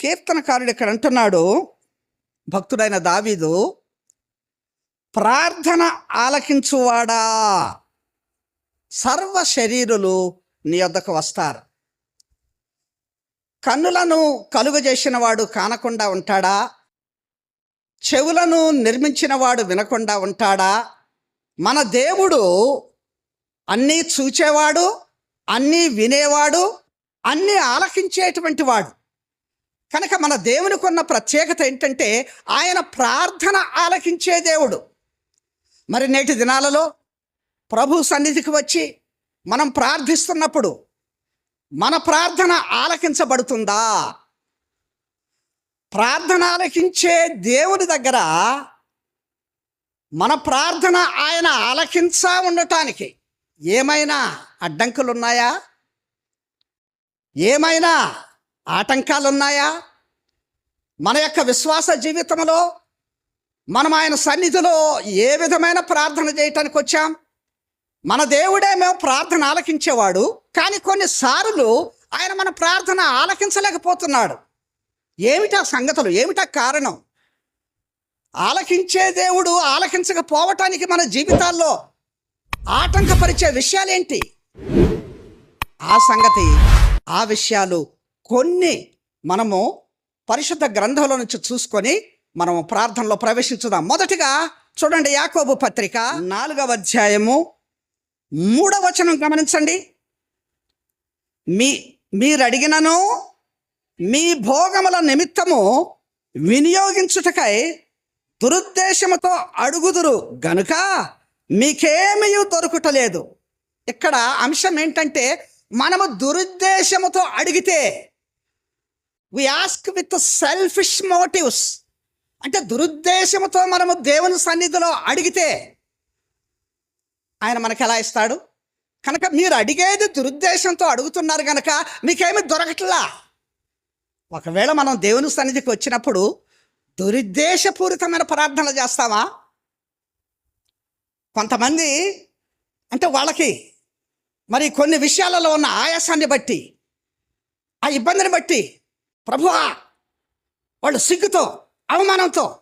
కీర్తనకారుడు ఇక్కడ అంటున్నాడు భక్తుడైన దావీదు ప్రార్థన ఆలకించువాడా? సర్వ శరీరులు నీ వద్దకు వస్తారు. కన్నులను కలుగజేసిన వాడు కానకుండా ఉంటాడా? చెవులను నిర్మించిన వాడు వినకుండా ఉంటాడా? మన దేవుడు అన్నీ చూచేవాడు అన్నీ వినేవాడు అన్నీ ఆలకించేటువంటి వాడు. కనుక మన దేవునికి ఉన్న ప్రత్యేకత ఏంటంటే ఆయన ప్రార్థన ఆలకించే దేవుడు. మరి నేటి దినాలలో ప్రభు సన్నిధికి వచ్చి మనం ప్రార్థిస్తున్నప్పుడు మన ప్రార్థన ఆలకించబడుతుందా? ప్రార్థన ఆలకించే దేవుని దగ్గర మన ప్రార్థన ఆయన ఆలకించా ఉండటానికి ఏమైనా అడ్డంకులు ఉన్నాయా ఏమైనా ఆటంకాలు ఉన్నాయా మన యొక్క విశ్వాస జీవితంలో మనం ఆయన సన్నిధిలో ఏ విధమైన ప్రార్థన చేయటానికి వచ్చాం? మన దేవుడే మేము ప్రార్థన ఆలకించేవాడు కానీ కొన్నిసార్లు ఆయన మన ప్రార్థన ఆలకించలేకపోతున్నాడు. ఏమిటా సంగతులు? ఏమిటా కారణం? ఆలకించే దేవుడు ఆలకించకపోవటానికి మన జీవితాల్లో ఆటంకపరిచే విషయాలేంటి? ఆ సంగతి ఆ విషయాలు కొన్ని మనము పరిశుద్ధ గ్రంథంలో నుంచి చూసుకొని మనము ప్రార్థనలో ప్రవేశించుదాం. మొదటిగా చూడండి యాకోబు పత్రిక నాలుగవ అధ్యాయము మూడవ వచనం గమనించండి. మీ మీరడిగినను మీ భోగముల నిమిత్తము వినియోగించుటకై దురుద్దేశముతో అడుగుదురు గనుక మీకేమీ దొరుకుటలేదు. ఇక్కడ అంశం ఏంటంటే మనము దురుద్దేశముతో అడిగితే we ask with selfish motives అంటే దురుద్దేశంతో మనము దేవుని సన్నిధిలో అడిగితే ఆయన మనకు ఎలా ఇస్తాడు? కనుక మీరు అడిగేది దురుద్దేశంతో అడుగుతున్నారు కనుక మీకేమి దొరకట్లా? ఒకవేళ మనం దేవుని సన్నిధికి వచ్చినప్పుడు దురుద్దేశపూరితమైన ప్రార్థనలు చేస్తామా? కొంతమంది అంటే వాళ్ళకి మరి కొన్ని విషయాలలో ఉన్న ఆయాసాన్ని బట్టి ఆ ఇబ్బందిని బట్టి ప్రభువా వాళ్ళు సిగ్గుతో అవమానంతో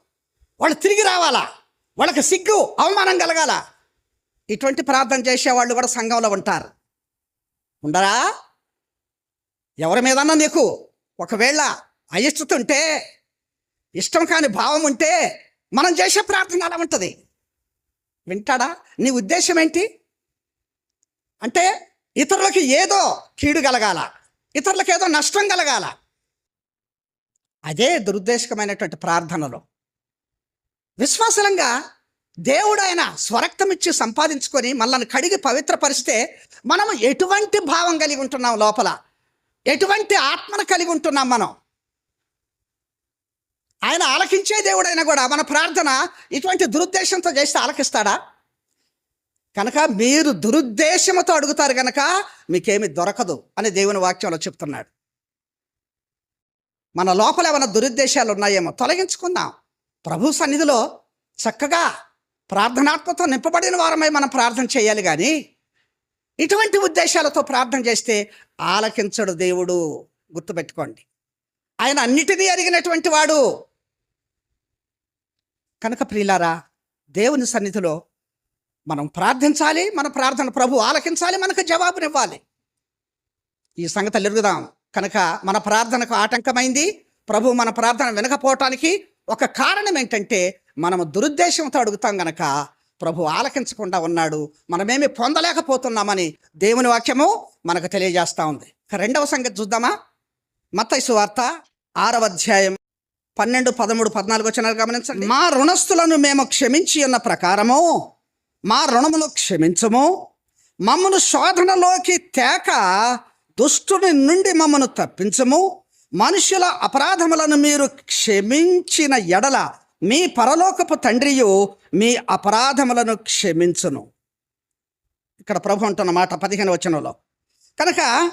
వాళ్ళు తిరిగి రావాలా? వాళ్ళకి సిగ్గు అవమానం కలగాల? ఇటువంటి ప్రార్థన చేసేవాళ్ళు కూడా సంఘంలో ఉంటారు. ఉండరా? ఎవరి మీదన్నా నీకు ఒకవేళ అయిష్టత ఉంటే ఇష్టం కాని భావం ఉంటే మనం చేసే ప్రార్థన అలా ఉంటుంది. వింటాడా? నీ ఉద్దేశం ఏంటి? అంటే ఇతరులకి ఏదో కీడు కలగాల. ఇతరులకు ఏదో నష్టం కలగాల. అదే దురుద్దేశకమైనటువంటి ప్రార్థనలు. విశ్వాసనంగా దేవుడు ఆయన స్వరక్తం ఇచ్చి సంపాదించుకొని మనల్ని కడిగి పవిత్రపరిస్తే మనం ఎటువంటి భావం కలిగి ఉంటున్నాం లోపల? ఎటువంటి ఆత్మను కలిగి ఉంటున్నాం మనం? ఆయన ఆలకించే దేవుడైనా కూడా మన ప్రార్థన ఇటువంటి దురుద్దేశంతో చేస్తే ఆలకిస్తాడా? కనుక మీరు దురుద్దేశంతో అడుగుతారు కనుక మీకేమి దొరకదు అని దేవుని వాక్యంలో చెప్తున్నాడు. మన లోపల ఏమైనా దురుద్దేశాలు ఉన్నాయేమో తొలగించుకుందాం. ప్రభు సన్నిధిలో చక్కగా ప్రార్థనాత్మతో నింపబడిన వారమై మనం ప్రార్థన చేయాలి కానీ ఇటువంటి ఉద్దేశాలతో ప్రార్థన చేస్తే ఆలకించడు దేవుడు. గుర్తుపెట్టుకోండి. ఆయన అన్నిటినీ అరిగినటువంటి వాడు. కనుక ప్రియులారా దేవుని సన్నిధిలో మనం ప్రార్థించాలి మన ప్రార్థన ప్రభు ఆలకించాలి మనకు జవాబునివ్వాలి. ఈ సంగతి ఎరుగుదాం కనుక మన ప్రార్థనకు ఆటంకమైంది. ప్రభు మన ప్రార్థన వినకపోవటానికి ఒక కారణం ఏంటంటే మనము దురుద్దేశంతో అడుగుతాం గనక ప్రభు ఆలకించకుండా ఉన్నాడు. మనమేమి పొందలేకపోతున్నామని దేవుని వాక్యము మనకు తెలియజేస్తూ ఉంది. రెండవ సంగతి చూద్దామా? మత్తైసు వార్త ఆరవ అధ్యాయం పన్నెండు పదమూడు పద్నాలుగు వచ్చినారు గమనించండి. మా రుణస్థులను మేము క్షమించి ఉన్న ప్రకారము మా రుణములు క్షమించము. మమ్మను శోధనలోకి తేక దుష్టుని నుండి మమ్మను తప్పించము. మనుషుల అపరాధములను మీరు క్షమించిన ఎడల మీ పరలోకపు తండ్రియు మీ అపరాధములను క్షమించును. ఇక్కడ ప్రభు అంటున్నమాట పదిహేను వచనంలో. కనుక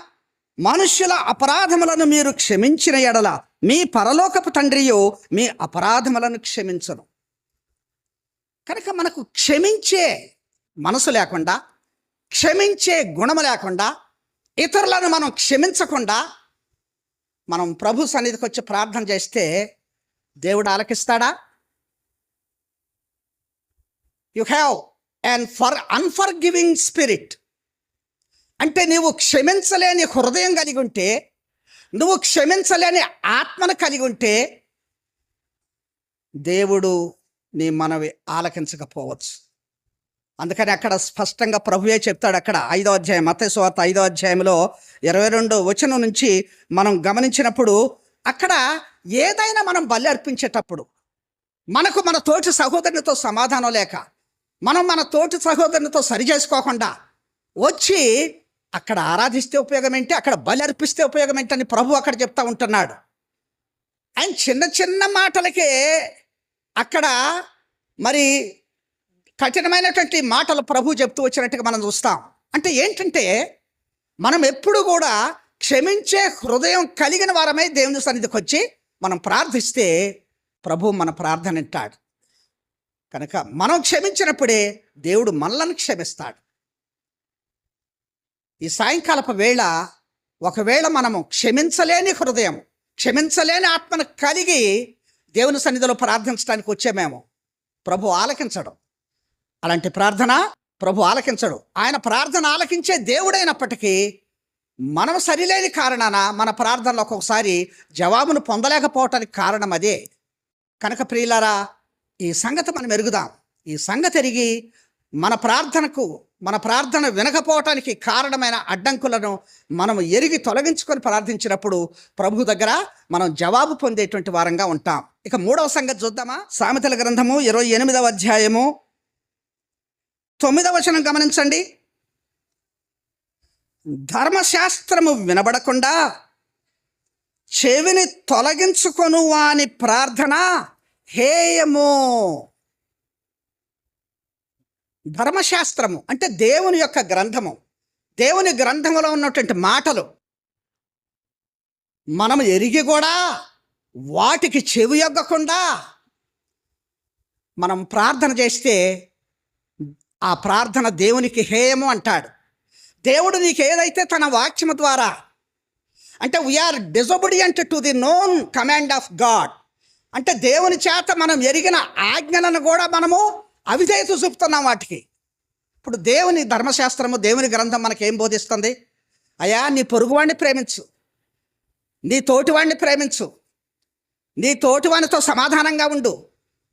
మనుష్యుల అపరాధములను మీరు క్షమించిన ఎడల మీ పరలోకపు తండ్రియు మీ అపరాధములను క్షమించను. కనుక మనకు క్షమించే మనసు లేకుండా క్షమించే గుణము లేకుండా ఇతరులను మనం క్షమించకుండా మనం ప్రభు సన్నిధికి వచ్చి ప్రార్థన చేస్తే దేవుడు ఆలకిస్తాడా? You have and for unforgiving spirit అంటే నీవు క్షమించలేని హృదయం కలిగి ఉంటే నువ్వు క్షమించలేని ఆత్మను కలిగి ఉంటే దేవుడు నీ మనవి ఆలకించకపోవచ్చు. అందుకని అక్కడ స్పష్టంగా ప్రభువే చెప్తాడు అక్కడ ఐదో అధ్యాయం మతేశ్వార్త ఐదో అధ్యాయంలో ఇరవై రెండు వచనం నుంచి మనం గమనించినప్పుడు అక్కడ ఏదైనా మనం బలి అర్పించేటప్పుడు మనకు మన తోటి సహోదరునితో సమాధానం లేక మనం మన తోటి సహోదరునితో సరి చేసుకోకుండా వచ్చి అక్కడ ఆరాధిస్తే ఉపయోగం ఏంటి? అక్కడ బలి అర్పిస్తే ఉపయోగం ఏంటని ప్రభు అక్కడ చెప్తా ఉంటున్నాడు. ఆయన చిన్న చిన్న మాటలకే అక్కడ మరి కఠినమైనటువంటి మాటలు ప్రభు చెప్తూ వచ్చినట్టుగా మనం చూస్తాం. అంటే ఏంటంటే మనం ఎప్పుడు కూడా క్షమించే హృదయం కలిగిన వారమై దేవుని సన్నిధికి వచ్చి మనం ప్రార్థిస్తే ప్రభు మన ప్రార్థన వింటాడు. కనుక మనం క్షమించినప్పుడే దేవుడు మనలను క్షమిస్తాడు. ఈ సాయంకాలపు వేళ ఒకవేళ మనము క్షమించలేని హృదయం క్షమించలేని ఆత్మను కలిగి దేవుని సన్నిధిలో ప్రార్థించడానికి వచ్చామేమో ప్రభు ఆలకించడం. అలాంటి ప్రార్థన ప్రభు ఆలకించడు. ఆయన ప్రార్థన ఆలకించే దేవుడైనప్పటికీ మనం సరిలేని కారణాన మన ప్రార్థనలో ఒక్కొక్కసారి జవాబును పొందలేకపోవటానికి కారణం అదే. కనుక ప్రియులారా ఈ సంగతి మనం ఎరుగుదాం. ఈ సంగతి ఎరిగి మన ప్రార్థనకు మన ప్రార్థన వినకపోవటానికి కారణమైన అడ్డంకులను మనం ఎరిగి తొలగించుకొని ప్రార్థించినప్పుడు ప్రభు దగ్గర మనం జవాబు పొందేటువంటి వారంగా ఉంటాం. ఇక మూడవ సంగతి చూద్దామా? సామెతల గ్రంథము ఇరవై ఎనిమిదవ అధ్యాయము తొమ్మిదవ వచనం గమనించండి. ధర్మశాస్త్రము వినబడకుండా చెవిని తొలగించుకొను వాని ప్రార్థన హేయము. ధర్మశాస్త్రము అంటే దేవుని యొక్క గ్రంథము. దేవుని గ్రంథంలో ఉన్నటువంటి మాటలు. మనం ఎరిగి కూడా వాటికి చెవి ఎగ్గకుండా మనం ప్రార్థన చేస్తే ఆ ప్రార్థన దేవునికి హేయము అంటాడు. దేవుడు నీకు ఏదైతే తన వాక్యము ద్వారా అంటే we are disobedient to the known command of God అంటే దేవుని చేత మనం ఎరిగిన ఆజ్ఞలను కూడా మనము అవిధేయత చూపుతున్నాం వాటికి. ఇప్పుడు దేవుని ధర్మశాస్త్రము దేవుని గ్రంథం మనకి ఏం బోధిస్తుంది? అయ్యా నీ పొరుగువాడిని ప్రేమించు. నీ తోటివాడిని ప్రేమించు. నీ తోటివానితో సమాధానంగా ఉండు.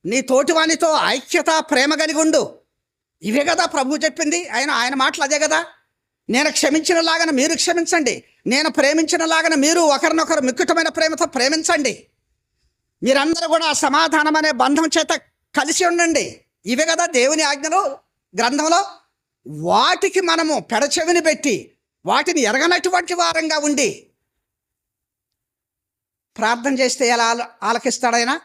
నీ తోటివానితో ఐక్యత ప్రేమ కలిగి ఉండు. ఇవే కదా ప్రభు చెప్పింది. ఆయన ఆయన మాటలు అదే కదా. నేను క్షమించిన లాగన మీరు క్షమించండి. నేను ప్రేమించిన లాగన మీరు ఒకరినొకరు మిక్కుటమైన ప్రేమతో ప్రేమించండి. మీరందరూ కూడా ఆ సమాధానం అనే బంధం చేత కలిసి ఉండండి. ఇవే కదా దేవుని ఆజ్ఞలు గ్రంథంలో. వాటికి మనము పెడచెవిని పెట్టి వాటిని ఎరగనటువంటి వారంగా ఉండి ప్రార్థన చేస్తే ఎలా ఆల ఆలకిస్తాడైనా?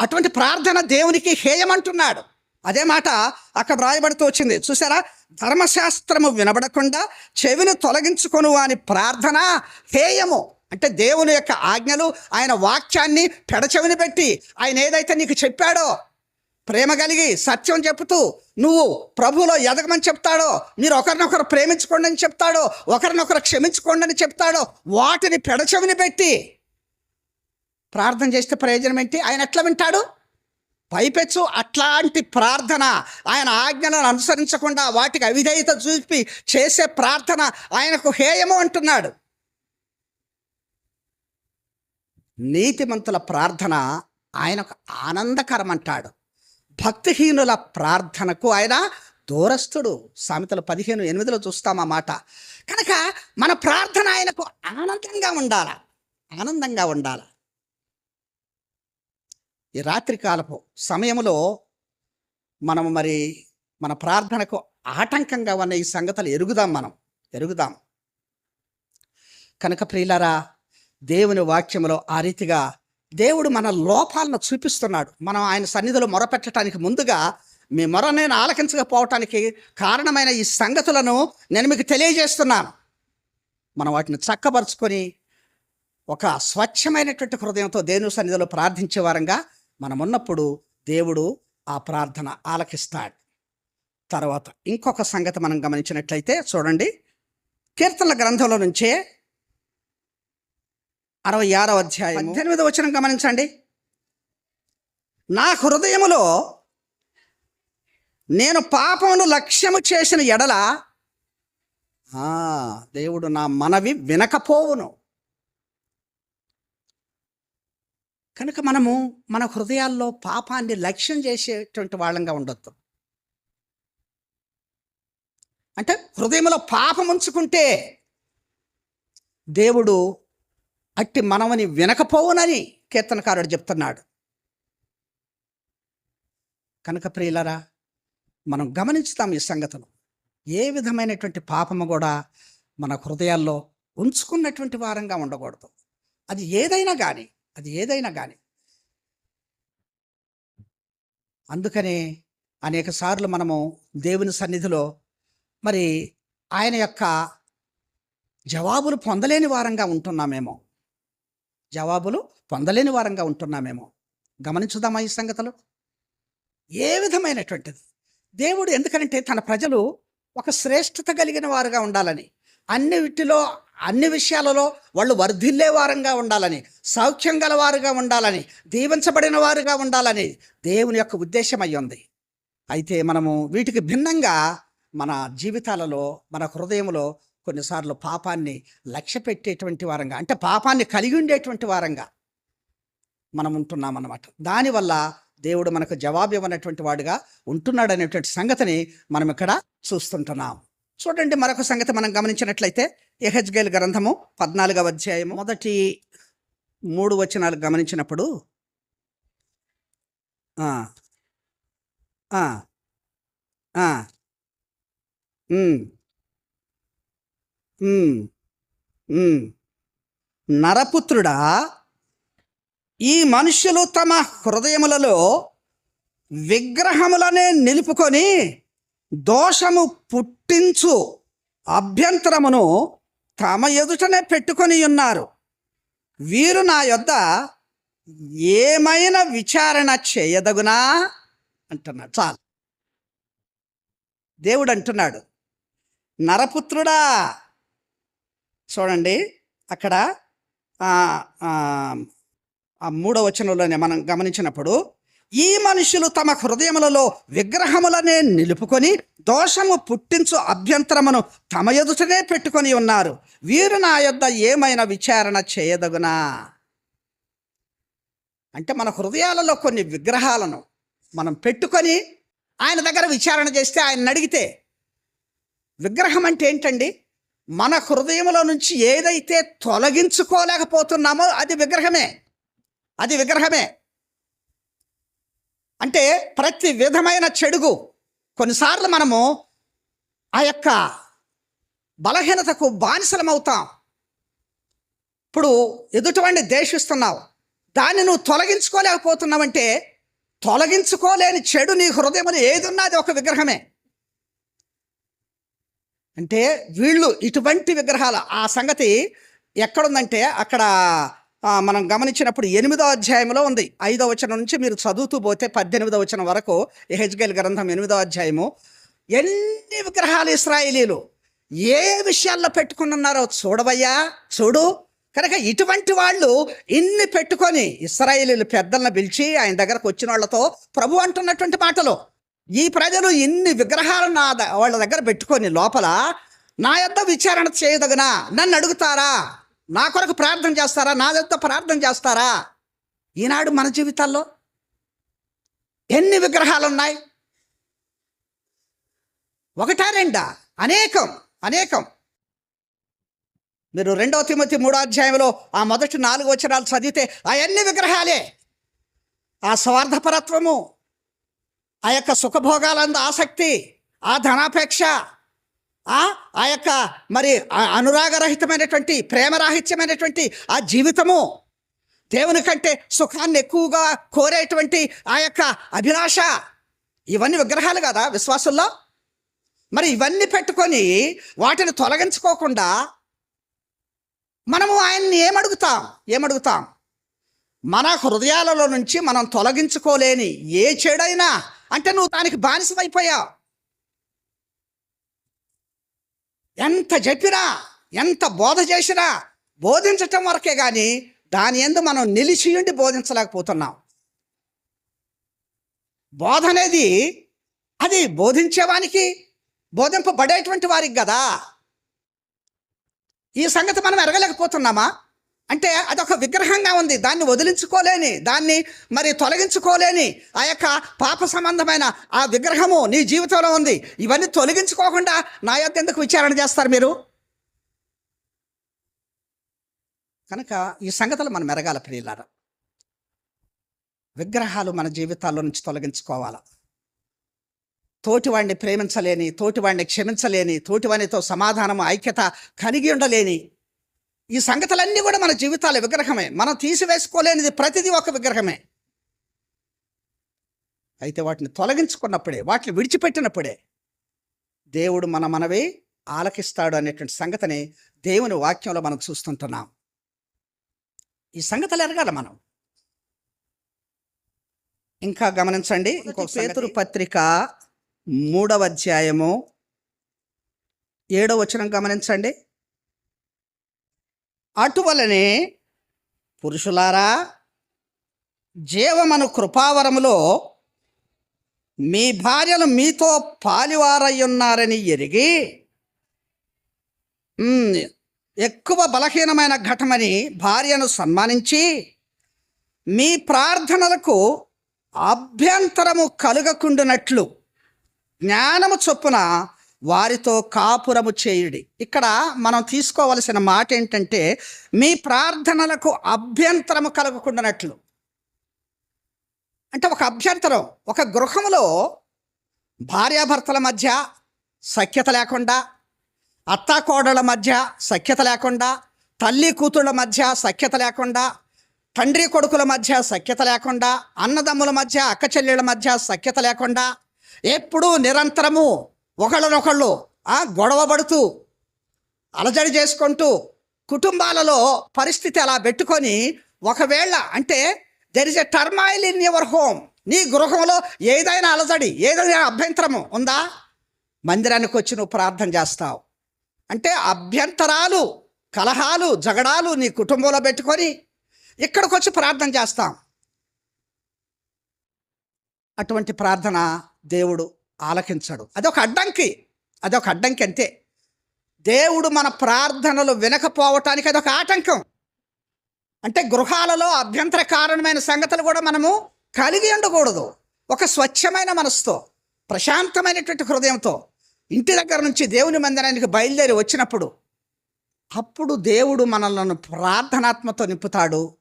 అటువంటి ప్రార్థన దేవునికి హేయమంటున్నాడు. అదే మాట అక్కడ రాయబడుతూ వచ్చింది. చూసారా ధర్మశాస్త్రము వినబడకుండా చెవిని తొలగించుకొను అని ప్రార్థన హేయము. అంటే దేవుని యొక్క ఆజ్ఞలు ఆయన వాక్యాన్ని పెడచెవిని పెట్టి ఆయన ఏదైతే నీకు చెప్పాడో ప్రేమ కలిగి సత్యం చెబుతూ నువ్వు ప్రభులో ఎదగమని చెప్తాడో మీరు ఒకరినొకరు ప్రేమించుకోండి అని చెప్తాడో ఒకరినొకరు క్షమించుకోండి అని చెప్తాడో వాటిని పెడచెవిని పెట్టి ప్రార్థన చేస్తే ప్రయోజనం ఏంటి? ఆయన ఎట్లా వింటాడు? పైపెచ్చు అట్లాంటి ప్రార్థన ఆయన ఆజ్ఞలను అనుసరించకుండా వాటికి అవిధేయత చూపి చేసే ప్రార్థన ఆయనకు హేయము అంటున్నాడు. నీతిమంతుల ప్రార్థన ఆయనకు ఆనందకరం అంటాడు భక్తిహీనుల ప్రార్థనకు ఆయన దూరస్తుడు. సామెతలు పదిహేను ఎనిమిదిలో చూస్తాం ఆ మాట. కనుక మన ప్రార్థన ఆయనకు ఆనందంగా ఉండాల? ఆనందంగా ఉండాలి? ఈ రాత్రికాలపు సమయంలో మనము మరి మన ప్రార్థనకు ఆటంకంగా ఉన్న ఈ సంగతులు ఎరుగుదాం మనం ఎరుగుదాం. కనుక ప్రియులరా దేవుని వాక్యంలో ఆ రీతిగా దేవుడు మన లోపాలను చూపిస్తున్నాడు. మనం ఆయన సన్నిధిలో మొరపెట్టడానికి ముందుగా మీ మొర నేను ఆలకించకపోవటానికి కారణమైన ఈ సంగతులను నేను మీకు తెలియజేస్తున్నాను. మనం వాటిని చక్కబరుచుకొని ఒక స్వచ్ఛమైనటువంటి హృదయంతో దేవుని సన్నిధిలో ప్రార్థించే వారంగా మనం ఉన్నప్పుడు దేవుడు ఆ ప్రార్థన ఆలకిస్తాడు. తర్వాత ఇంకొక సంగతి మనం గమనించినట్లయితే చూడండి కీర్తనల గ్రంథంలో నుంచే అరవై ఆరో అధ్యాయం పద్దెనిమిది వచ్చిన గమనించండి. నా హృదయములో నేను పాపమును లక్ష్యము చేసిన ఎడల దేవుడు నా మనవి వినకపోవును. కనుక మనము మన హృదయాల్లో పాపాన్ని లక్ష్యం చేసేటువంటి వాళ్ళంగా ఉండొద్దు. అంటే హృదయంలో పాపం ఉంచుకుంటే దేవుడు అట్టి మనవని వినకపోవునని కీర్తనకారుడు చెప్తున్నాడు. కనుక ప్రియులరా మనం గమనించుతాం ఈ సంగతులు. ఏ విధమైనటువంటి పాపము కూడా మన హృదయాల్లో ఉంచుకున్నటువంటి వారంగా ఉండకూడదు. అది ఏదైనా కానీ అది ఏదైనా కానీ అందుకనే అనేక సార్లు మనము దేవుని సన్నిధిలో మరి ఆయన యొక్క జవాబులు పొందలేని వారంగా ఉంటున్నామేమో. జవాబులు పొందలేని వారంగా ఉంటున్నామేమో. గమనించుదామా ఈ సంగతులు? ఏ విధమైనటువంటిది? దేవుడు ఎందుకంటే తన ప్రజలు ఒక శ్రేష్ఠత కలిగిన వారుగా ఉండాలని అన్ని వీటిలో అన్ని విషయాలలో వాళ్ళు వర్ధిల్లే వారంగా ఉండాలని సౌఖ్యం గలవారుగా ఉండాలని దీవించబడిన వారుగా ఉండాలని దేవుని యొక్క ఉద్దేశం అయి ఉంది. అయితే మనము వీటికి భిన్నంగా మన జీవితాలలో మన హృదయంలో కొన్నిసార్లు పాపాన్ని లక్ష్య పెట్టేటువంటి వారంగా అంటే పాపాన్ని కలిగి ఉండేటువంటి వారంగా మనం ఉంటున్నాం అన్నమాట దానివల్ల దేవుడు మనకు జవాబు ఇవ్వనటువంటి వాడుగా ఉంటున్నాడు అనేటువంటి సంగతిని మనం ఇక్కడ చూస్తుంటున్నాం. చూడండి మరొక సంగతి మనం గమనించినట్లయితే ఎహెచ్గేల్ గ్రంథము పద్నాలుగవ అధ్యాయము మొదటి మూడు వచనాలు గమనించినప్పుడు. నరపుత్రుడా ఈ మనుష్యులు తమ హృదయములలో విగ్రహములనే నిలుపుకొని దోషము పుట్టించు అభ్యంతరమును తమ ఎదుటనే పెట్టుకొని ఉన్నారు. వీరు నా యొద్ద ఏమైనా విచారణ చేయదగునా? అంటున్నాడు. చాలు. దేవుడు అంటున్నాడు. నరపుత్రుడా! చూడండి అక్కడ ఆ, మూడవ వచనంలోనే మనం గమనించినప్పుడు ఈ మనుషులు తమ హృదయములలో విగ్రహములనే నిలుపుకొని దోషము పుట్టించు అభ్యంతరమును తమ ఎదుటనే పెట్టుకొని ఉన్నారు. వీరు నా యొద్ద ఏమైనా విచారణ చేయదగునా? అంటే మన హృదయాలలో కొన్ని విగ్రహాలను మనం పెట్టుకొని ఆయన దగ్గర విచారణ చేస్తే ఆయన అడిగితే విగ్రహం అంటే ఏంటండి? మన హృదయంలో నుంచి ఏదైతే తొలగించుకోలేకపోతున్నామో అది విగ్రహమే. అది విగ్రహమే. అంటే ప్రతి విధమైన చెడుగు. కొన్నిసార్లు మనము ఆ యొక్క బలహీనతకు బానిసలమవుతాం. ఇప్పుడు ఎదుటివాడిని దేశిస్తున్నావు దాన్ని నువ్వు తొలగించుకోలేకపోతున్నావంటే తొలగించుకోలేని చెడు నీ హృదయంలో ఏది ఉన్నది ఒక విగ్రహమే. అంటే వీళ్ళు ఇటువంటి విగ్రహాలు. ఆ సంగతి ఎక్కడుందంటే అక్కడ మనం గమనించినప్పుడు ఎనిమిదో అధ్యాయంలో ఉంది. ఐదో వచనం నుంచి మీరు చదువుతూ పోతే పద్దెనిమిదో వచనం వరకు హెచ్గేల్ గ్రంథం ఎనిమిదో అధ్యాయము. ఎన్ని విగ్రహాలు ఇస్రాయేలీలు? ఏ విషయాల్లో పెట్టుకున్నారో చూడవయ్యా? చూడు. కనుక ఇటువంటి వాళ్ళు ఇన్ని పెట్టుకొని ఇస్రాయేలీలు పెద్దలను పిలిచి ఆయన దగ్గరకు వచ్చిన వాళ్ళతో ప్రభు అంటున్నటువంటి మాటలు. ఈ ప్రజలు ఇన్ని విగ్రహాలు నా వాళ్ళ దగ్గర పెట్టుకొని లోపల నా యొద్ద విచారణ చేయదగునా నన్ను అడుగుతారా? నా కొరకు ప్రార్థన చేస్తారా? నా యొద్ద ప్రార్థన చేస్తారా? ఈనాడు మన జీవితాల్లో ఎన్ని విగ్రహాలు ఉన్నాయి ఒకటా రెండా? అనేకం అనేకం. మీరు రెండవ తిమ్మతి మూడో అధ్యాయంలో ఆ మొదటి నాలుగు వచనాలు చదివితే అవన్నీ విగ్రహాలే? ఆ స్వార్థపరత్వము ఆ యొక్క సుఖభోగాలంద ఆసక్తి ఆ ధనాపేక్ష ఆ? యొక్క మరి ఆ అనురాగరహితమైనటువంటి ప్రేమరాహిత్యమైనటువంటి ఆ జీవితము దేవుని కంటే సుఖాన్ని ఎక్కువగా కోరేటువంటి ఆ యొక్క అభిలాష. ఇవన్నీ విగ్రహాలు కదా విశ్వాసుల్లో? మరి ఇవన్నీ పెట్టుకొని వాటిని తొలగించుకోకుండా మనము ఆయన్ని ఏమడుగుతాం? ఏమడుగుతాం? మన హృదయాలలో నుంచి మనం తొలగించుకోలేని ఏ చెడైనా అంటే నువ్వు దానికి బానిసమైపోయావు. ఎంత చెప్పినా ఎంత బోధ చేసినా బోధించటం వరకే కానీ దాని ఎందు మనం నిలిచి ఉండి బోధించలేకపోతున్నాం. బోధ అనేది అది బోధించేవానికి బోధింపబడేటువంటి వారికి కదా ఈ సంగతి మనం ఎరగలేకపోతున్నామా? అంటే అదొక విగ్రహంగా ఉంది. దాన్ని వదిలించుకోలేని దాన్ని మరి తొలగించుకోలేని ఆ యొక్క పాప సంబంధమైన ఆ విగ్రహము నీ జీవితంలో ఉంది. ఇవన్నీ తొలగించుకోకుండా నా యొక్క ఎందుకు విచారణ చేస్తారు మీరు? కనుక ఈ సంగతులు మనం ఎరగాల ప్రియులారా. విగ్రహాలు మన జీవితాల్లో నుంచి తొలగించుకోవాలా. తోటివాడిని ప్రేమించలేని తోటివాడిని క్షమించలేని తోటివాడితో సమాధానం ఐక్యత కలిగి ఉండలేని ఈ సంగతులన్నీ కూడా మన జీవితాల విగ్రహమే. మనం తీసివేసుకోలేనిది ప్రతిదీ ఒక విగ్రహమే. అయితే వాటిని తొలగించుకున్నప్పుడే వాటిని విడిచిపెట్టినప్పుడే దేవుడు మన మనవే ఆలకిస్తాడు అనేటువంటి సంగతిని దేవుని వాక్యంలో మనం చూస్తుంటున్నాం. ఈ సంగతులు ఎరగాల మనం. ఇంకా గమనించండి ఇంకొక పేతురు పత్రిక మూడవ అధ్యాయము ఏడవ వచనం గమనించండి. అటువలనే పురుషులారా జీవమను కృపావరములో మీ భార్యలు మీతో పాలివారయ్యున్నారని ఎరిగి ఎక్కువ బలహీనమైన ఘటమని భార్యను సన్మానించి మీ ప్రార్థనలకు అభ్యంతరము కలుగకుండునట్లు జ్ఞానము చొప్పున వారితో కాపురము చేయుడి. ఇక్కడ మనం తీసుకోవలసిన మాట ఏంటంటే మీ ప్రార్థనలకు అభ్యంతరము కలగకుండానట్లు అంటే ఒక అభ్యంతరం ఒక గృహంలో భార్యాభర్తల మధ్య సఖ్యత లేకుండా అత్తాకోడళ్ళ మధ్య సఖ్యత లేకుండా తల్లి కూతుళ్ళ మధ్య సఖ్యత లేకుండా తండ్రి కొడుకుల మధ్య సఖ్యత లేకుండా అన్నదమ్ముల మధ్య అక్క చెల్లెళ్ళ మధ్య సఖ్యత లేకుండా ఎప్పుడూ నిరంతరము ఒకళ్ళనొకళ్ళు ఆ అలజడి చేసుకుంటూ కుటుంబాలలో పరిస్థితి అలా పెట్టుకొని ఒకవేళ అంటే there is a turmoil in your home నీ గృహంలో ఏదైనా అలజడి ఏదైనా అభ్యంతరము ఉందా? మందిరానికి వచ్చి నువ్వు ప్రార్థన చేస్తావు. అంటే అభ్యంతరాలు కలహాలు జగడాలు నీ కుటుంబంలో పెట్టుకొని ఇక్కడికి వచ్చి ప్రార్థన చేస్తాం. అటువంటి ప్రార్థన దేవుడు ఆలకించడు. అదొక అడ్డంకి. అదొక అడ్డంకి అంతే దేవుడు మన ప్రార్థనలు వినకపోవటానికి అదొక ఆటంకం. అంటే గృహాలలో అభ్యంతర కారణమైన సంగతులు కూడా మనము కలిగి ఉండకూడదు. ఒక స్వచ్ఛమైన మనసుతో ప్రశాంతమైనటువంటి హృదయంతో ఇంటి దగ్గర నుంచి దేవుని మందిరానికి బయలుదేరి వచ్చినప్పుడు అప్పుడు దేవుడు మనలను ప్రార్థనాత్మతో నింపుతాడు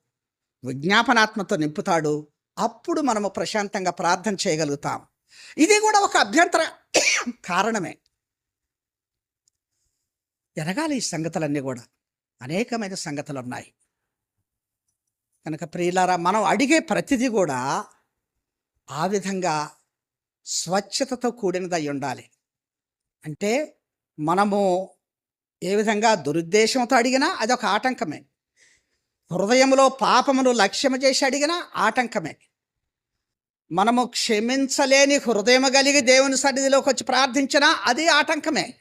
విజ్ఞాపనాత్మతో నింపుతాడు. అప్పుడు మనము ప్రశాంతంగా ప్రార్థన చేయగలుగుతాం. ఇది కూడా ఒక అభ్యంతర కారణమే. ఎరగాలి ఈ సంగతులన్నీ కూడా. అనేకమైన సంగతులు ఉన్నాయి కనుక ప్రియులారా మనం అడిగే ప్రతిదీ కూడా ఆ విధంగా స్వచ్ఛతతో కూడినదై ఉండాలి. అంటే మనము ఏ విధంగా దురుద్దేశంతో అడిగినా అదొక ఆటంకమే. హృదయంలో పాపమును లక్ష్యము చేసి అడిగినా ఆటంకమే. మనము క్షమించలేని హృదయం కలిగి దేవుని సన్నిధిలోకి వచ్చి ప్రార్థించినా అది ఆటంకమే.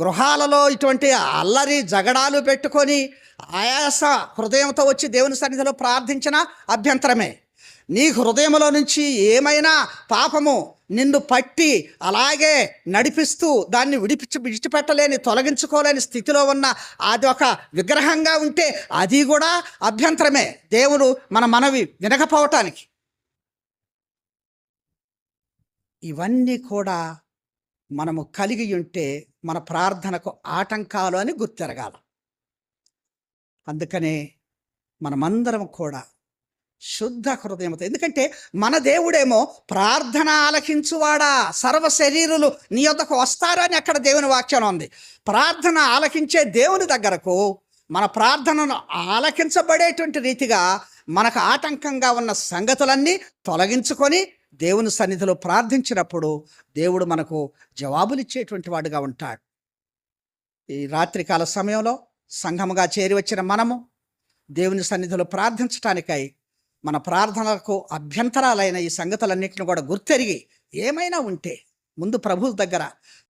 గృహాలలో ఇటువంటి అల్లరి జగడాలు పెట్టుకొని ఆయాస హృదయంతో వచ్చి దేవుని సన్నిధిలో ప్రార్థించిన అభ్యంతరమే. నీ హృదయంలో నుంచి ఏమైనా పాపము నిన్ను పట్టి అలాగే నడిపిస్తూ దాన్ని విడిపించి విడిచిపెట్టలేని తొలగించుకోలేని స్థితిలో ఉన్న అది ఒక విగ్రహంగా ఉంటే అది కూడా అభ్యంతరమే. దేవుడు మన మనవి వినకపోవటానికి. ఇవన్నీ కూడా మనము కలిగి ఉంటే మన ప్రార్థనకు ఆటంకాలు అని గుర్తెరగాల. అందుకనే మనమందరం కూడా శుద్ధ హృదయంతో ఎందుకంటే మన దేవుడేమో ప్రార్థన ఆలకించువాడా సర్వ శరీరులు నీ యొద్దకు వస్తారని అక్కడ దేవుని వాక్యం ఉంది. ప్రార్థన ఆలకించే దేవుని దగ్గరకు మన ప్రార్థనను ఆలకించబడేటువంటి రీతిగా మనకు ఆటంకంగా ఉన్న సంగతులన్నీ తొలగించుకొని దేవుని సన్నిధిలో ప్రార్థించినప్పుడు దేవుడు మనకు జవాబులిచ్చేటువంటి వాడుగా ఉంటాడు. ఈ రాత్రికాల సమయంలో సంఘముగా చేరి వచ్చిన మనము దేవుని సన్నిధిలో ప్రార్థించటానికై మన ప్రార్థనలకు అభ్యంతరాలైన ఈ సంగతులన్నింటిని కూడా గుర్తెరిగి ఏమైనా ఉంటే ముందు ప్రభు దగ్గర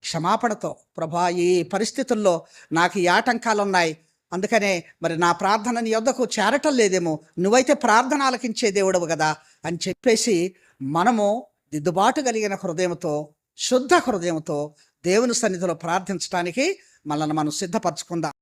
క్షమాపణతో ప్రభా ఈ పరిస్థితుల్లో నాకు ఈ ఆటంకాలు ఉన్నాయి అందుకనే మరి నా ప్రార్థన నీ వద్దకు చేరటం లేదేమో. నువ్వైతే ప్రార్థన ఆలకించే దేవుడవు కదా అని చెప్పేసి మనము దిద్దుబాటు కలిగిన హృదయంతో శుద్ధ హృదయంతో దేవుని సన్నిధిలో ప్రార్థించడానికి మనల్ని మనం సిద్ధపరచుకుందాం.